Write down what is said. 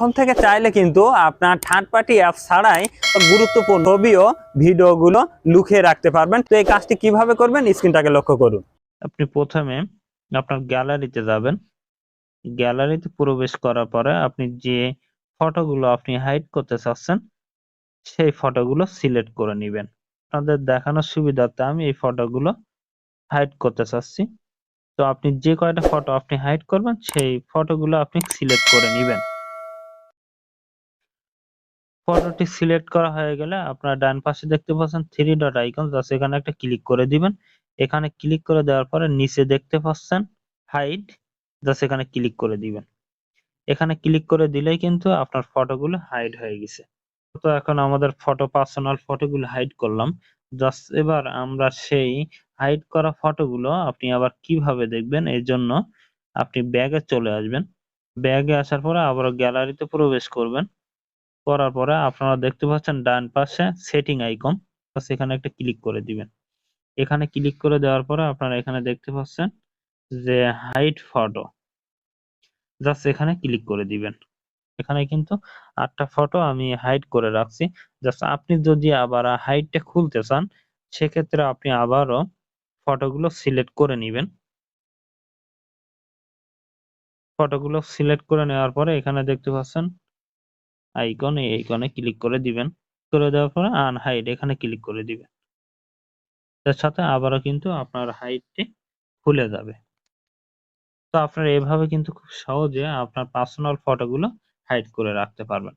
এখন থেকে চাইলে কিন্তু আপনার থার্ড পার্টি অ্যাপ ছাড়াই গুরুত্বপূর্ণ ছবি ও ভিডিওগুলো লুকিয়ে রাখতে পারবেন। তো এই কাজটি কীভাবে করবেন? স্ক্রিনটাকে লক্ষ্য করুন। আপনি প্রথমে আপনার গ্যালারিতে যাবেন। গ্যালারিতে প্রবেশ করার পরে আপনি যে ফটোগুলো আপনি হাইড করতে চাচ্ছেন, সেই ফটোগুলো সিলেক্ট করে নেবেন। আপনাদের দেখানোর সুবিধার্থে আমি এই ফটোগুলো হাইড করতে চাচ্ছি। তো আপনি যে কয়টা ফটো আপনি হাইড করবেন, সেই ফটোগুলো আপনি সিলেক্ট করে নেবেন। ফটোটি সিলেক্ট করা হয়ে গেলে আপনার ডান পাশে দেখতে পাচ্ছেন থ্রি ডট আইকন জাস্ট এখানে একটা ক্লিক করে দিবেন। এখানে ক্লিক করে দেওয়ার পরে নিচে দেখতে পাচ্ছেন হাইড জাস্ট এখানে ক্লিক করে দিবেন। এখানে ক্লিক করে দিলেই কিন্তু আপনার ফটোগুলো হাইড হয়ে গেছে। তো এখন আমাদের ফটো পার্সোনাল ফটোগুলো হাইড করলাম। জাস্ট এবার আমরা সেই হাইড করা ফটোগুলো আপনি আবার কীভাবে দেখবেন, এর জন্য আপনি ব্যাগে চলে আসবেন। ব্যাগে আসার পরে আবার গ্যালারিতে প্রবেশ করবেন। করার পরে আপনারা দেখতে পাচ্ছেন ডান পাশে সেটিং আইকন সেখানে একটা ক্লিক করে দিবেন। এখানে ক্লিক করে দেওয়ার পরে আপনারা এখানে দেখতে পাচ্ছেন যে হাইট ফটো জাস্ট এখানে ক্লিক করে দিবেন। এখানে কিন্তু আটটা ফটো আমি হাইড করে রাখছি। জাস্ট আপনি যদি আবার হাইডটা খুলতে চান, সেক্ষেত্রে আপনি আবারও ফটোগুলো সিলেক্ট করে নেবেন। ফটোগুলো সিলেক্ট করে নেওয়ার পরে এখানে দেখতে পাচ্ছেন আইকন এই আইকনে ক্লিক করে দিবেন। করে দেওয়ার পরে আনহাইড এখানে ক্লিক করে দিবেন। তার সাথে আবারও কিন্তু আপনার হাইটটি খুলে যাবে। তো আপনারা এভাবে কিন্তু খুব সহজে আপনার পার্সোনাল ফটোগুলো হাইড করে রাখতে পারবেন।